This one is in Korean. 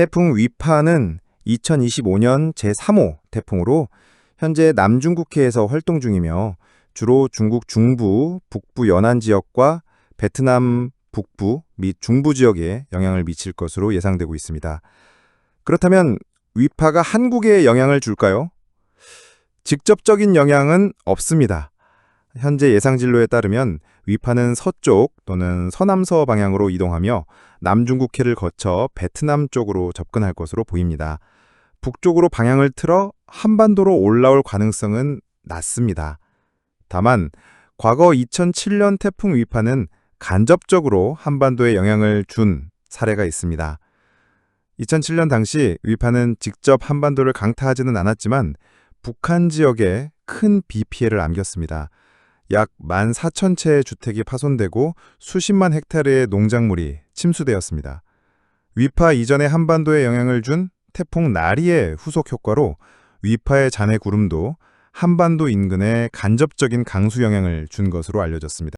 태풍 위파는 2025년 제3호 태풍으로 현재 남중국해에서 활동 중이며 주로 중국 중부, 북부 연안 지역과 베트남 북부 및 중부 지역에 영향을 미칠 것으로 예상되고 있습니다. 그렇다면 위파가 한국에 영향을 줄까요? 직접적인 영향은 없습니다. 현재 예상 진로에 따르면 위파는 서쪽 또는 서남서 방향으로 이동하며 남중국해를 거쳐 베트남 쪽으로 접근할 것으로 보입니다. 북쪽으로 방향을 틀어 한반도로 올라올 가능성은 낮습니다. 다만 과거 2007년 태풍 위파는 간접적으로 한반도에 영향을 준 사례가 있습니다. 2007년 당시 위파는 직접 한반도를 강타하지는 않았지만 북한 지역에 큰 비 피해를 안겼습니다. 약 14,000채의 주택이 파손되고 수십만 헥타르의 농작물이 침수되었습니다. 위파 이전에 한반도에 영향을 준 태풍 나리의 후속 효과로 위파의 잔해 구름도 한반도 인근에 간접적인 강수 영향을 준 것으로 알려졌습니다.